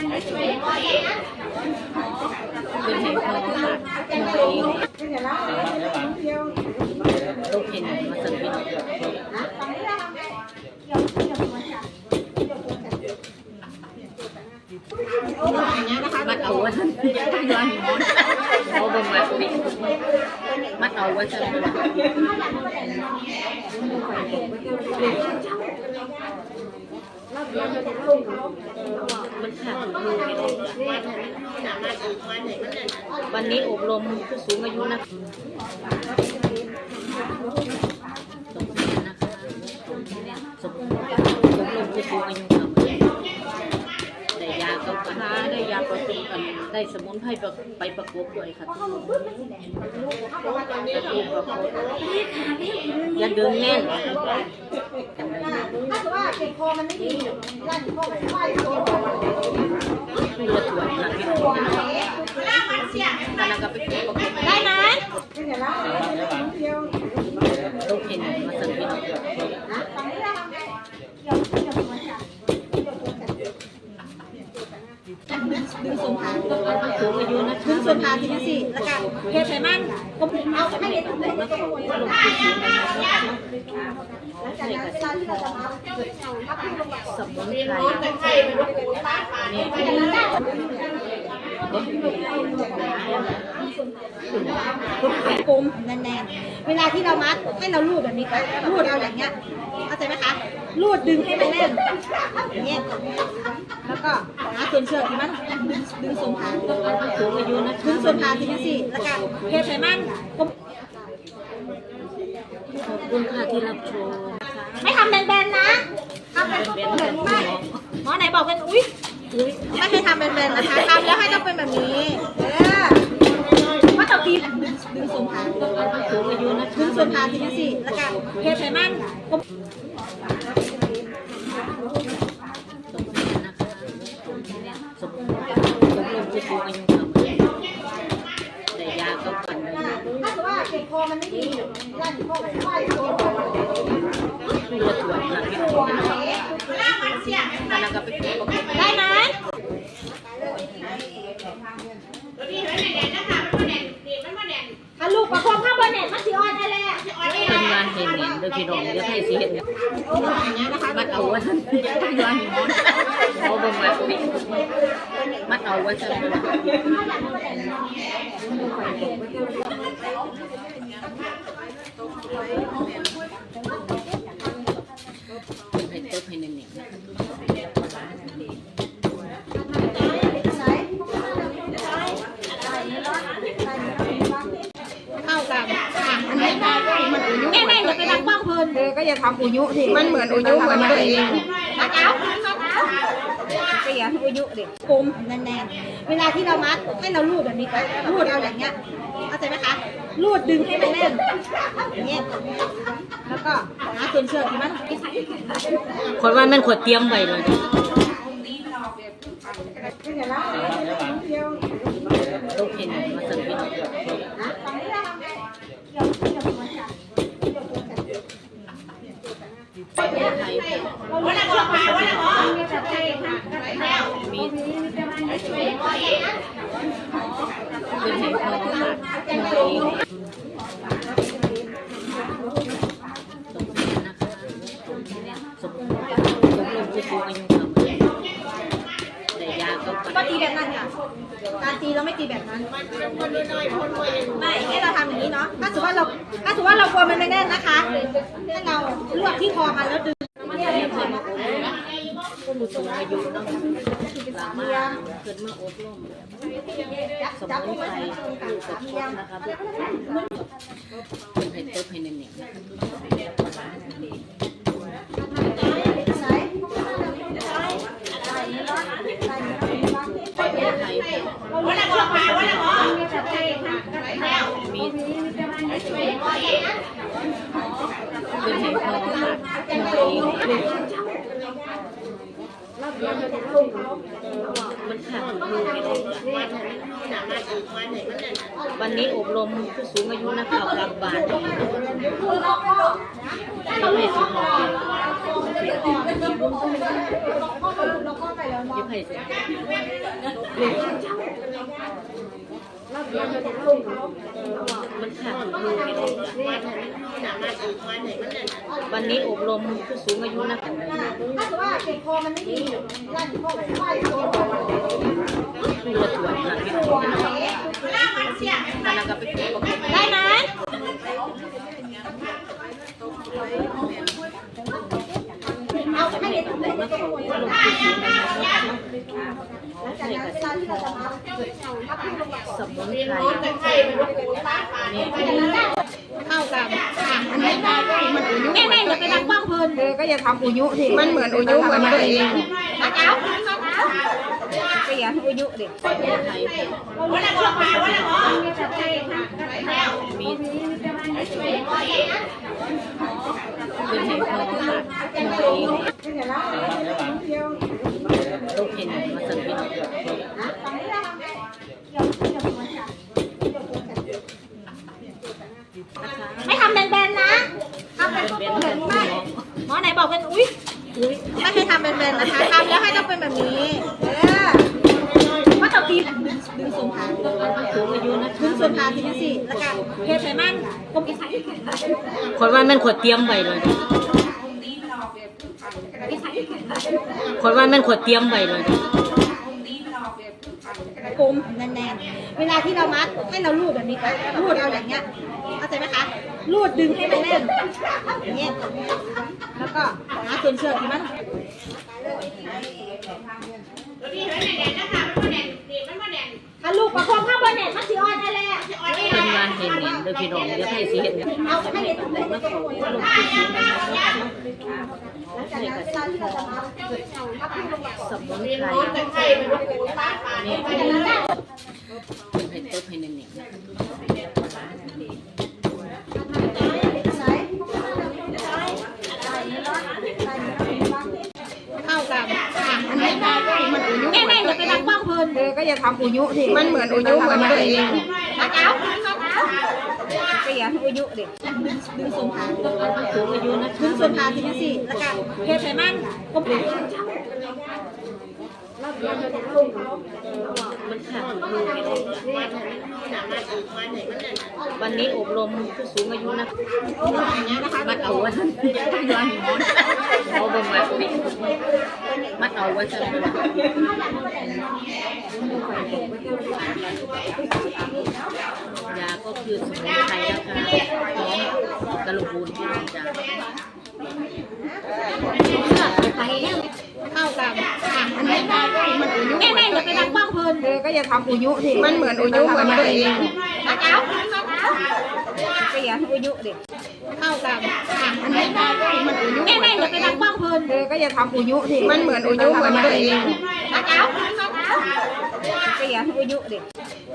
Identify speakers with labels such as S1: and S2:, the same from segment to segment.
S1: เป็นเห็นเขาค่ะลูกเห็น มาสั่งพี่มัดเอาไว้ท่านย้อนมอนเอาบนมาปิดมัดเอาไว้ท่านมันขาดมือไม่ได้วันนี้อบรมผู้สูงอายุนะสมเด็จนะคะสมสมอบรมผู้สูงอายุค่ะได้ยากับค้าได้ยาประกบกันได้สมุนไพรไปประกบด้วยค่ะทุกคนประกบประกบอย่าดึงแน่น
S2: ถ้าสมมติว่าเก็บคอมันไม่ดีลั่นคอมันไหวคอ
S1: คือละถวยนะพี่น้องกำลังกับไปประกบ
S2: ได้ไหม
S1: ลูกเห็นมาสั่งพี่น้อง ดึงสมภารสูงอายุนะ
S2: ถึงส่วนทางทีนี้สิแล้วก็เฮ็ดให้มันก็เอาให้เด็กทุกคนก็ควรหลังจากนั้นเวลาที่เราจะมาพักที่โรงพยาบาล
S1: สมุนไพรนี่
S2: กลมแน่นๆเวลาที่เรามัดให้เราลูดแบบนี้ค่ะลูดเอาอย่างเงี้ยเข้าใจไหมคะ ลูดดึงให้มันแน่นอย่างเงี้ยแล้วก็หาส่วนเชือกที่มันดึงดึงส่วนทาง
S1: สูงอายุนะ
S2: ถึงส่วนทางทีนี้สิแล้วก็เฮ็ดให้มันก็
S1: ขอบคุณค่ะที่รับชม
S2: ไม่ทำแบนๆนะทำเป็นตุ้มๆแบบนี้ไม่หมอไหนบอกเป็นอุ้ยอุ้ยไม่ให้ทำแบนๆนะคะทำแล้วให้ต้องเป็นแบบนี้เออว่าต่อปีดึงส่วนทาง
S1: สูงอายุนะ
S2: ถึงส่วนทางทีนี้สิแล้วก็เฮ็ดให้มันก็
S1: สมอบรมผู้สูงอายุค่ะได้ยากับกัน
S2: ถ้าสมมติว่าเก็บคอมันไม่ดีลั่นคอมันไหวคอ
S1: คือละถวยนะพี่น้องกำลังกับไปประกบ
S2: ได้ไหมถ้าลูกประคองข้าวบนเน็ตมันสิออนได้แล้ว
S1: เป็นงานเห็นเห็นโดยพี่น้องจะให้สิเห็นมัดเอาไว้ท่านย้อนมอนเอาบนมาปิดมัดเอาไว้ท่านเป็น ให้เติบให้เน่นะคะ
S2: เข้ากันอะอันนี้มันอุยุแม่แม่อย่าไปดังบ้างเพลิน
S3: เออก็อย่าทำอุยุสิมันเหมือนอุยุเหมือนตัวเอง
S2: นักเอา
S3: ก็อย่าอุยุดิ
S2: กลมแน่นๆเวลาที่เรามัดให้เราลูดแบบนี้ค่ะลูดเอาอย่างเงี้ยเข้าใจไหมคะ ลูดดึงให้มันแน่นอย่างเงี้ยแล้วก็หาส่วนเชือกที่มัน
S1: คนว่ามันขวดเตรียมไว้เลยลูกเห็นมาสั่งพี่น้องไทยมีเป็นเห็นเขาค่ะมีสมเด็จนะคะสมสมรมผู้สูงอายุค่ะแต่ยาก็
S2: ก็ตีแบบนั้นค่ะการตี เราไม่ตีแบบนั้นไม่ให้เราทำอย่างนี้เนาะถ้าสมมติว่าเราถ้าสมมติว่าเรากลัวมันไม่แน่นนะคะให้เราลวกที่คอมันแล้วดึง
S1: เรียกคนมาอบรมผู้สูงอายุเนาะสามารถเกิดมาอบรมสมุนไพรคือสดๆนะคะทุกคนเป็นให้เติบให้เน่งๆนะคะ ไทยมีเป็นเห็นเขาค่ะมันขาดมือไม่ได้ วันนี้อบรมผู้สูงอายุนะคะกลับบาทไม่สุดหรอก
S2: เราก็ไปแล้ว
S1: ยี่ไผ่สิ มันขาดอยู่วันนี้อบรมผู้สูงอายุนะคะ
S2: ถ้าสมมติว่าติดคอมันไม่ดีนั่นพวกไข้ตัว
S1: ผู้ละตรวจนะพี่น้องตอนนั้นไปตรวจประกบ
S2: ได้ไหมเอลย
S1: มาขออบรมผู้สูงอายุนะคะใช่ค่ะไพรนี่
S2: เข้ากันอะ
S3: อันนี้มันอุยุ
S2: แม่แม่อย่าไปดังกว้างเพลิน
S3: เธอก็จะทำอุยุสิมันเหมือนอุยุเหมือนตัวเอง
S2: มาเจ้ามาเจ้า
S3: เปลี่ยนอุยุดิ
S1: สมุนไพรมีเป็นเห็นทองค่ะ ลูกเห็นมาสั่งพี่น้อง
S2: ไม่ทำแบนๆนะทำเป็นพวกเหมือนไม่หมอไหนบอกเป็นอุ้ยไม่ให้ทำแบนๆนะคะทำแล้วให้ต้องเป็นแบบนี้ เออว่าตะกี้ดึงส่งขา
S1: สูงอายุนะ
S2: ดึงส่วนขาทีนี้สิล้วกันเทใส่มันกลมอีกใส่
S1: คนว่าม่นขวดเตรียมไว้เลยคนว่าม่นขวดเตรียมไว้เลย
S2: กลมแน่นๆเวลาที่เรามัดให้เราลูดแบบนี้ค่ะลูดเอาอย่างเงี้ยเข้าใจไหมคะลูดดึงให้มันแน่นอย่างเงี้ยแล้วก็หาส่วนเชือกที่มัน ถ้าลูกประคองข้าวบนเน็ตมันสิออนได้แหละ
S1: เป็นงานเห็นเห็นโดยพี่น้องจะให้สีเห็นเนี่ย
S2: เอาให้เห็นเลย
S1: มาขออบรมผู้สูงอายุนะคะใช่ค่ะ
S2: เวลาที่เราจะมัดมัดให้ลงมาก่อน
S1: สมุนไพรนี่เป็นเห็ดต้มให้หนึ่งๆนะคะ
S2: เข้ากันอะ
S3: อันนี้มันอุยุ
S2: แม่แม่อย่าไปดัง กว้างเพลิน
S3: เธอก็จะทำอุยุสิมันเหมือนอุยุเหมือนตัวเอง
S2: มาเจ้ามาเจ้า
S3: เปลี่ยนอุยุดิ
S2: ดึงส่งขา
S1: สูงอายุนะ
S2: ดึงส่วนขาทีนี้สิแล้วกันเทใส่มันกล มั
S1: นขาดอยู่วันนี้อบรมผู้สูงอายุนะมัดเอาไว้ย้อนหมอนเอาบ่มัดไว้มัดเอาไว้ซะยาก็คือสมุนไพรนะคะของกระลูกบูนที่เราจะ
S2: เข้ากันอะ
S3: อันนี้มันอุยุ
S2: แม่แม่อย่าไปดังกว้างเพลิน
S3: เธอก็จะทำอุยุสิมันเหมือนอุยุเหมือนตัวเอง
S2: มาเจ้าเปี
S3: ยอุยุดิ
S2: เข้ากันอะ
S3: อันนี้มันอุยุ
S2: แม่แม่อย่าไปดังกว้างเพลิน
S3: เธอก็จะทำอุยุสิมันเหมือนอุยุเหมือนตัวเอง
S2: มาเจ้าเปี
S3: ยอุยุดิ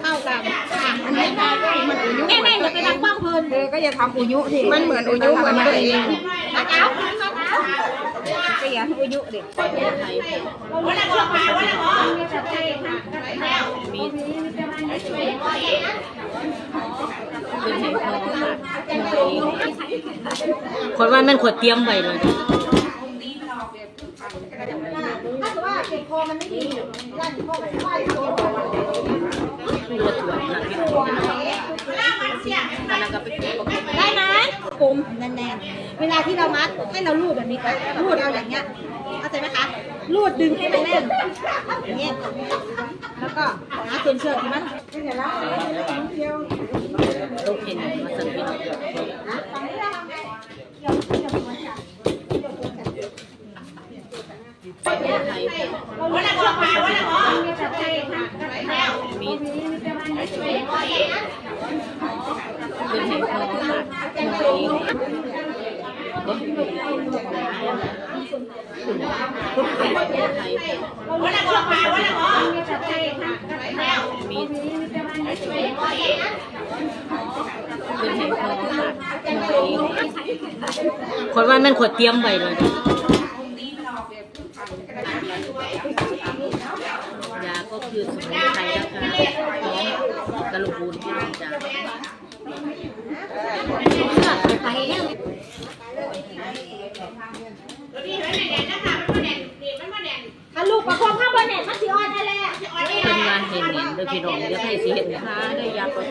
S2: เข้ากันอะ
S3: อันนี้มันอุยุ
S2: แม่แม่อย่าไปดังกว้างเพลิน
S3: เธอก็จะทำอุยุสิมันเหมือนอุยุเหมือนตัวเอง
S2: มาเจ้า มาเจ้า
S3: เปลี่ยนอุยุดิ
S1: สมุนไพรมีเป็นเห็ดทองค่ะคนว่าแม่นขวดเตรียมไว้เลย
S2: ถ้าสมมติว่าติดคอมันไม่ดีนั่นพวกไข้ตัว
S1: ผู้ละตรวจนะพี่น้องตอนนั้นก็ไปตรวจประ กบ
S2: ได้ไหมกลมแน่นๆ เวลาที่เรามัดให้เราลูดแบบนี้ค่ะลูดเอาอย่างเงี้ย เข้าใจไหมคะ ลูดดึงให้มันแน่นอย่างเงี้ยแล้วก็หาส่วนเชือกที่มัน
S1: ลูกเห็นมาสั่งพี่น้องสมุนไพรมีเป็นเห็ดทองค่ะไทยมีเป็นเห็ดทอง คนว่าแม่นขวดเตรียมไปเลย ก็คือสมุนไพรนะคะของกระลูกบูนที่เราจะ
S2: ลูกประคองข้าวบนเน็ตมาสิออนอะไร
S1: เพิ่นว่าเห็นเห็นเด้อพี่น้องเดี๋ยวให้สิเห็นค่ะได้ยากระตุ้น